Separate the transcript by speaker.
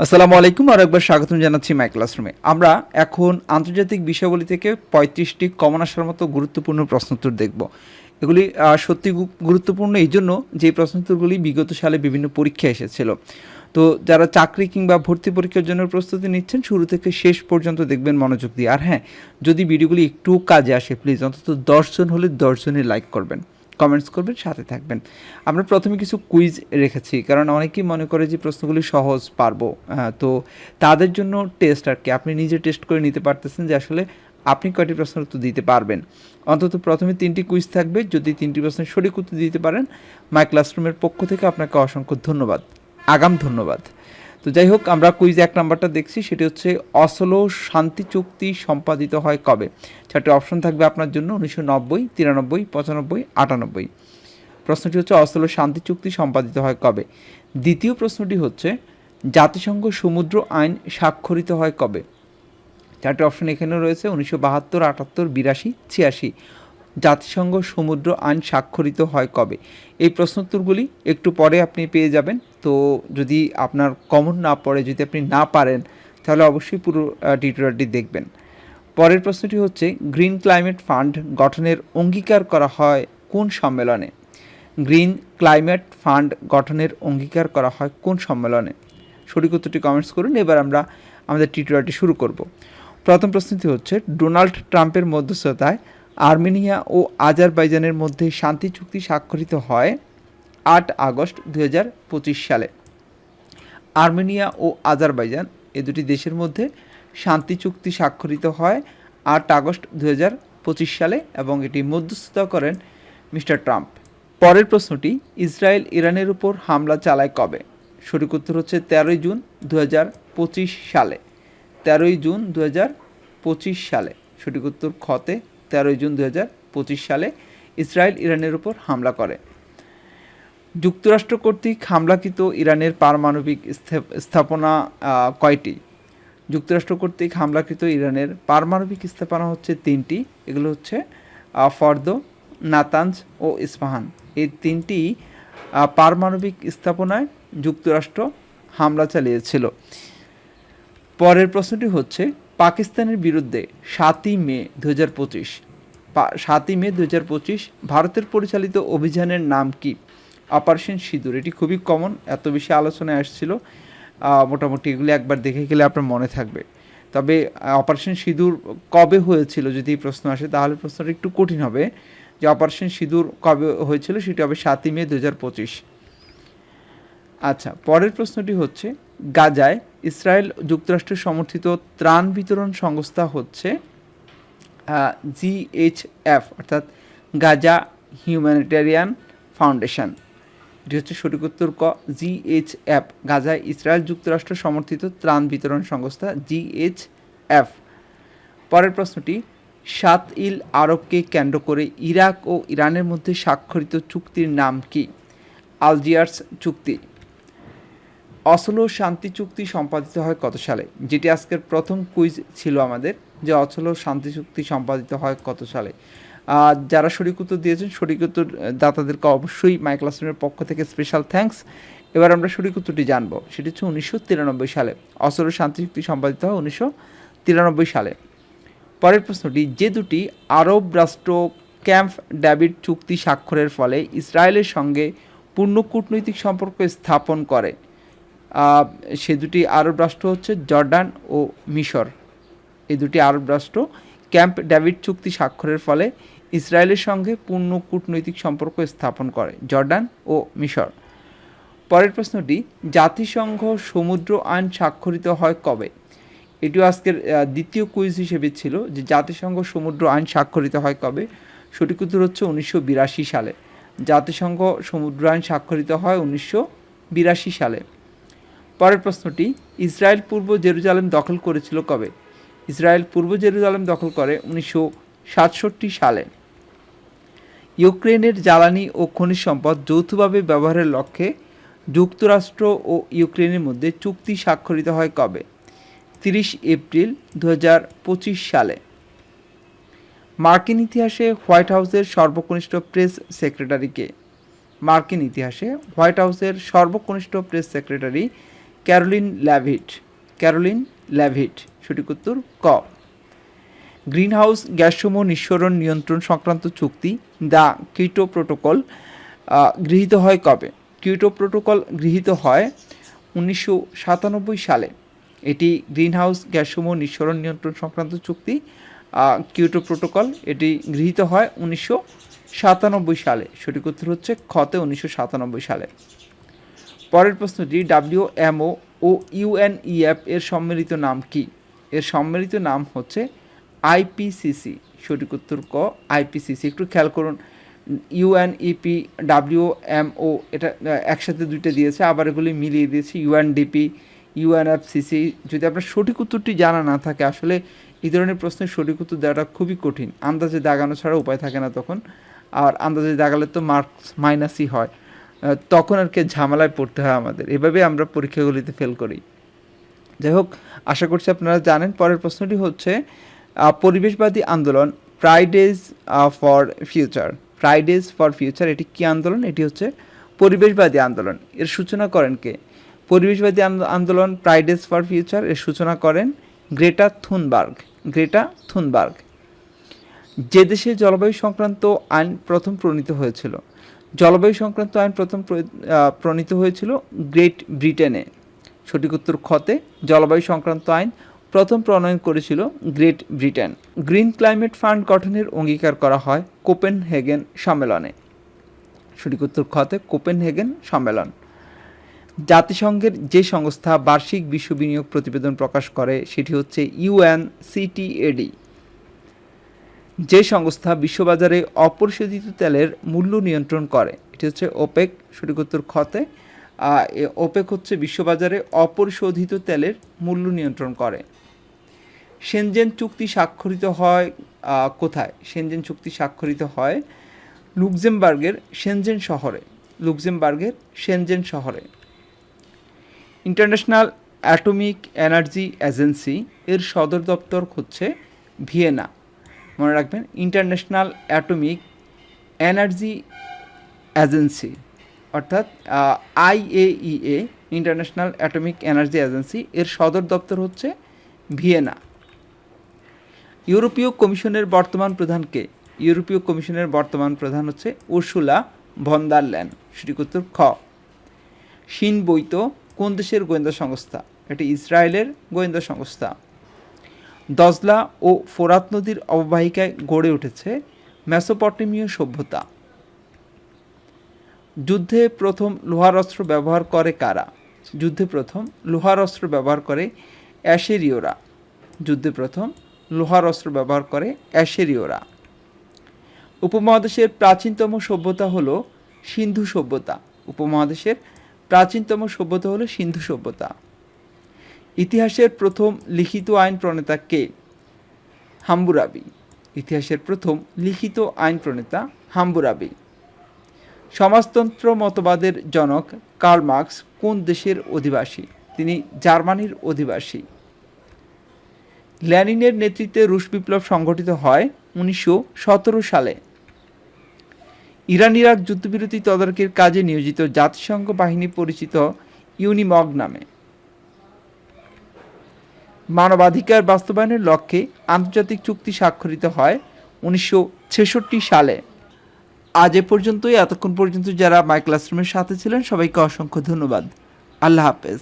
Speaker 1: আসসালামু আলাইকুম, আর একবার স্বাগতম জানাচ্ছি মাই ক্লাসরুমে আমরা এখন আন্তর্জাতিক বিষয়াবলী থেকে পঁয়ত্রিশটি কমন আসার মতো গুরুত্বপূর্ণ প্রশ্নোত্তর দেখব। এগুলি সত্যি গুরুত্বপূর্ণ এই জন্য যে প্রশ্নোত্তরগুলি বিগত সালে বিভিন্ন পরীক্ষা এসেছিল। তো যারা চাকরি কিংবা ভর্তি পরীক্ষার জন্য প্রস্তুতি নিচ্ছেন, শুরু থেকে শেষ পর্যন্ত দেখবেন মনোযোগ দিয়ে। আর হ্যাঁ যদি ভিডিওগুলি একটু কাজে আসে প্লিজ অন্তত দশজন হলে দশজনই লাইক করবেন। কমেন্টস করবেন, সাথে থাকবেন। আমরা প্রথমে কিছু কুইজ রেখেছি, কারণ অনেকেই মনে করে যে প্রশ্নগুলি সহজ পারব। তো তাদের জন্য টেস্ট আর কি। আপনি নিজে টেস্ট করে নিতে পারতেছেন যে আসলে আপনি কয়টি প্রশ্নের উত্তর দিতে পারবেন। অন্তত প্রথমে তিনটি কুইজ থাকবে, যদি তিনটি প্রশ্নের সঠিক উত্তর দিতে পারেন মাই ক্লাসরুমের পক্ষ থেকে আপনাকে অসংখ্য ধন্যবাদ। আগাম ধন্যবাদ। তো যাই হোক, আমরা কুইজ এক নাম্বারটা দেখছি, সেটি হচ্ছে অসলো শান্তি চুক্তি সম্পাদিত হয় কবে? চারটি অপশন থাকবে আপনার জন্য, উনিশশো নব্বই, তিরানব্বই, পঁচানব্বই, আটানব্বই। প্রশ্নটি হচ্ছে অসলো শান্তি চুক্তি সম্পাদিত হয় কবে? দ্বিতীয় প্রশ্নটি হচ্ছে, জাতিসংঘ সমুদ্র আইন স্বাক্ষরিত হয় কবে? চারটি অপশন এখানে রয়েছে, উনিশশো বাহাত্তর, আটাত্তর, বিরাশি, ছিয়াশি। জাতিসংঘ সমুদ্র আইন স্বাক্ষরিত হয় কবে? এই প্রশ্নোত্তরগুলি একটু পরে আপনি পেয়ে যাবেন। তো যদি আপনার কমন না পড়ে, যদি আপনি না পারেন, তাহলে অবশ্যই পুরো টিউটোরিয়ালটি দেখবেন। পরের প্রশ্নটি হচ্ছে, গ্রিন ক্লাইমেট ফান্ড গঠনের অঙ্গীকার করা হয় কোন সম্মেলনে? গ্রিন ক্লাইমেট ফান্ড গঠনের অঙ্গীকার করা হয় কোন সম্মেলনে? সঠিক উত্তরটি কমেন্টস করুন, এবার আমরা আমাদের টিউটোরিয়ালটি শুরু করব। প্রথম প্রশ্নটি হচ্ছে, ডোনাল্ড ট্রাম্পের মধ্যস্থতায় আর্মেনিয়া ও আজারবাইজানের মধ্যে শান্তি চুক্তি স্বাক্ষরিত হয় আট আগস্ট দু হাজার পঁচিশ সালে। আর্মেনিয়া ও আজারবাইজান এ দুটি দেশের মধ্যে শান্তি চুক্তি স্বাক্ষরিত হয় আট আগস্ট দু হাজার পঁচিশ সালে এবং এটি মধ্যস্থতা করেন মিস্টার ট্রাম্প। পরের প্রশ্নটি, ইসরায়েল ইরানের উপর হামলা চালায় কবে? সঠিক উত্তর হচ্ছে তেরোই জুন দু হাজার পঁচিশ সালে। তেরোই জুন দু হাজার পঁচিশ সালে। সঠিক উত্তর খতে তেরোই জুন দুই হাজার পঁচিশ সালে ইসরায়েল ইরানের উপর হামলা করে। যুক্তরাষ্ট্র কর্তৃক হামলাকৃত ইরানের পারমাণবিক স্থা- স্থাপনা কয়টি? যুক্তরাষ্ট্র কর্তৃক হামলাকৃত ইরানের পারমাণবিক স্থাপনা হচ্ছে তিনটি। এগুলো হচ্ছে ফর্দ নাতাঞ্জ ও ইস্পাহান। এই তিনটি পারমাণবিক স্থাপনায় যুক্তরাষ্ট্র হামলা চালিয়েছিল। পরের প্রশ্নটি হচ্ছে, পাকিস্তানের বিরুদ্ধে সাতই মে দু হাজার পঁচিশ সাতই মে দু হাজার পঁচিশ ভারতের পরিচালিত অভিযানের নাম কি? অপারেশন সিঁদুর। এটি খুবই কমন এত বেশি আলোচনায় আসছিল। মোটামুটি এগুলি একবার দেখে গেলে আপনার মনে থাকবে। তবে অপারেশন সিঁদুর কবে হয়েছিল যদি প্রশ্ন আসে, তাহলে প্রশ্নটা একটু কঠিন হবে। যে অপারেশন সিঁদুর কবে হয়েছিল, সেটি হবে সাতই মে দু হাজার পঁচিশ। আচ্ছা পরের প্রশ্নটি হচ্ছে, গাজায় ইসরায়েল যুক্তরাষ্ট্র সমর্থিত ত্রাণ বিতরণ সংস্থা হচ্ছে জিএইচএফ, অর্থাৎ গাজা হিউম্যানিটেরিয়ান ফাউন্ডেশন। এটি হচ্ছে সঠিক উত্তর ক, জিএইচএফ, গাজা ইসরায়েল যুক্তরাষ্ট্র সমর্থিত ত্রাণ বিতরণ সংস্থা জিএইচএফ। পরের প্রশ্নটি, সাত ইল আরবকে কেন্দ্র করে ইরাক ও ইরানের মধ্যে স্বাক্ষরিত চুক্তির নাম কি? আলজিয়ার্স চুক্তি। অসলো শান্তি চুক্তি সম্পাদিত হয় কত সালে? যেটি আজকের প্রথম কুইজ ছিল আমাদের। যে অচল শান্তি চুক্তি সম্পাদিত হয় কত সালে। যারা সঠিক উত্তর দিয়েছেন, সঠিক উত্তর দাতাদেরকে অবশ্যই মাই ক্লাসরুমের পক্ষ থেকে স্পেশাল থ্যাঙ্কস এবার আমরা সঠিক উত্তরটি জানব। সেটি হচ্ছে উনিশশো তিরানব্বই সালে। অচল শান্তি চুক্তি সম্পাদিত হয় উনিশশো তিরানব্বই সালে। পরের প্রশ্নটি, যে দুটি আরব রাষ্ট্র ক্যাম্প ডেভিড চুক্তি স্বাক্ষরের ফলে ইসরায়েলের সঙ্গে পূর্ণ কূটনৈতিক সম্পর্ক স্থাপন করে। সে দুটি আরব রাষ্ট্র হচ্ছে জর্ডান ও মিশর। এই দুটি আরব রাষ্ট্র ক্যাম্প ডেভিড চুক্তি স্বাক্ষরের ফলে ইসরায়েলের সঙ্গে পূর্ণ কূটনৈতিক সম্পর্ক স্থাপন করে, জর্ডান ও মিশর। পরের প্রশ্নটি জাতিসংঘ সমুদ্র আইন স্বাক্ষরিত হয় কবে? এটিও আজকের দ্বিতীয় কুইজ হিসেবে ছিল যে জাতিসংঘ সমুদ্র আইন স্বাক্ষরিত হয় কবে? সঠিক উত্তর হচ্ছে উনিশশো বিরাশি সালে। জাতিসংঘ সমুদ্র আইন স্বাক্ষরিত হয় উনিশশো বিরাশি সালে। পরের প্রশ্নটি ইসরায়েল পূর্ব জেরুজালেম দখল করেছিল কবে? ইসরায়েল পূর্ব জেরুজালেম দখল করে উনিশশো সাতষট্টি সালে। ইউক্রেনের জ্বালানি ও খনিজ সম্পদ যৌথভাবে ব্যবহারের লক্ষ্যে যুক্তরাষ্ট্র ও ইউক্রেনের মধ্যে চুক্তি স্বাক্ষরিত হয় কবে? তিরিশ এপ্রিল দু হাজার পঁচিশ সালে। মার্কিন ইতিহাসে হোয়াইট হাউসের সর্বকনিষ্ঠ প্রেস সেক্রেটারিকে মার্কিন ইতিহাসে হোয়াইট হাউসের সর্বকনিষ্ঠ press secretary Karoline Leavitt. Karoline Leavitt, সঠিক উত্তর ক। গ্রিনহাউস গ্যাসসমূহ নিঃসরণ নিয়ন্ত্রণ সংক্রান্ত চুক্তি, দ্য কিটো প্রোটোকল গৃহীত হয় কবে? কিটো প্রোটোকল গৃহীত হয় উনিশশো সাতানব্বই সালে। এটি গ্রিনহাউস গ্যাসসমূহ নিঃসরণ নিয়ন্ত্রণ সংক্রান্ত চুক্তি কিয়োটো প্রোটোকল, এটি গৃহীত হয় উনিশশো সাতানব্বই সালে। সঠিক উত্তর হচ্ছে খতে উনিশশো সাতানব্বই সালে। পরের প্রশ্নটি ডাব্লিউএমও ও ইউএনইএফ এর সম্মিলিত নাম কি? এর সম্মিলিত নাম হচ্ছে আইপিসিসি সঠিক উত্তর ক আইপিসিসি একটু খেয়াল করুন। ইউএনইপি ডাব্লিউএমও এটা একসাথে দুইটা দিয়েছে, আবার এগুলি মিলিয়ে দিয়েছে ইউএনডিপি ইউএনএফসিসি যদি আপনার সঠিক উত্তরটি জানা না থাকে, আসলে এই ধরনের প্রশ্নের সঠিক উত্তর দেওয়াটা খুবই কঠিন। আন্দাজে দাগানো ছাড়া উপায় থাকে না তখন। আর আন্দাজে দাগালে তো মার্কস মাইনাসই হয়। তখন আর কি ঝামেলায় পড়তে হয় আমাদের। এভাবে আমরা পরীক্ষাগুলিতে ফেল করি। যাই হোক, আশা করছি আপনারা জানেন, পরের প্রশ্নটি হচ্ছে পরিবেশবাদী আন্দোলন Fridays for future Fridays for future এটি কী আন্দোলন? এটি হচ্ছে পরিবেশবাদী আন্দোলন। এর সূচনা করেন কে? পরিবেশবাদী আন্দোলন ফ্রাইডেজ ফর ফিউচার এর সূচনা করেন গ্রেটা থুনবার্গ। Greta Thunberg. যে দেশে জলবায়ু সংক্রান্ত আইন প্রথম প্রণীত হয়েছিল জলবায়ু সংক্রান্ত আইন প্রথম প্রণীত হয়েছিল গ্রেট ব্রিটেনে। সঠিক উত্তর খতে জলবায়ু সংক্রান্ত আইন প্রথম প্রণয়ন করেছিল Great Britain. Green climate fund গঠনের অঙ্গীকার করা হয় কোপেনহেগেন সম্মেলনে। সঠিক উত্তর খতে কোপেনহেগেন সম্মেলন। জাতিসংঘের যে সংস্থা বার্ষিক বিশ্ব বিনিয়োগ প্রতিবেদন প্রকাশ করে, সেটি হচ্ছে ইউএনসিটিএডি। যে সংস্থা বিশ্ববাজারে অপরিশোধিত তেলের মূল্য নিয়ন্ত্রণ করে, এটি হচ্ছে ওপেক, সঠিক উত্তর খতে ওপেক হচ্ছে বিশ্ববাজারে অপরিশোধিত তেলের মূল্য নিয়ন্ত্রণ করে। সেনজেন চুক্তি স্বাক্ষরিত হয় কোথায়? সেনজেন চুক্তি স্বাক্ষরিত হয় লুক্সেমবার্গের সেনজেন শহরে, লুক্সেমবার্গের সেনজেন শহরে। ইন্টারন্যাশনাল অ্যাটমিক এনার্জি এজেন্সি এর সদর দপ্তর হচ্ছে ভিয়েনা। মনে রাখবেন ইন্টারন্যাশনাল অ্যাটমিক এনার্জি এজেন্সি অর্থাৎ IAEA international atomic energy agency এর সদর দপ্তর হচ্ছে ভিয়েনা। ইউরোপীয় কমিশনের বর্তমান প্রধানকে ইউরোপীয় কমিশনের বর্তমান প্রধান হচ্ছে উর্সুলা ভন্দারল্যান্ড সঠিক উত্তর খ। শিন বৈত কোন দেশের গোয়েন্দা সংস্থা? এটি ইসরায়েলের গোয়েন্দা সংস্থা। দজলা ও ফোরাত নদীর অববাহিকায় গড়ে উঠেছে মেসোপটেমীয় সভ্যতা। যুদ্ধে প্রথম লোহার অস্ত্র ব্যবহার করে কারা? যুদ্ধে প্রথম লোহার অস্ত্র ব্যবহার করে অ্যাশেরীয়রা। যুদ্ধে প্রথম লোহার অস্ত্র ব্যবহার করে অ্যাশেরীয়রা। উপমহাদেশের প্রাচীনতম সভ্যতা হলো সিন্ধু সভ্যতা। উপমহাদেশের প্রাচীনতম সভ্যতা হলো সিন্ধু সভ্যতা। ইতিহাসের প্রথম লিখিত আইন প্রণেতা কে? হাম্বুরাবি। ইতিহাসের প্রথম লিখিত আইন প্রণেতা হাম্বুরাবি। সমাজতন্ত্র মতবাদের জনক কার্ল মার্কস কোন দেশের অধিবাসী? তিনি জার্মানির অধিবাসী। ল্যানিনের নেতৃত্বে রুশ বিপ্লব সংগঠিত হয় উনিশশো সতেরো সালে। ইরান ইরাক যুদ্ধবিরতি তদারকির কাজে নিয়োজিত জাতিসংঘ বাহিনী পরিচিত ইউনিমগ নামে। মানবাধিকার বাস্তবায়নের লক্ষ্যে আন্তর্জাতিক চুক্তি স্বাক্ষরিত হয় উনিশশো ছেষট্টি সালে। আজ এ পর্যন্তই। এতক্ষণ পর্যন্ত যারা মাই ক্লাসরুমের সাথে ছিলেন, সবাইকে অসংখ্য ধন্যবাদ। আল্লাহ হাফেজ।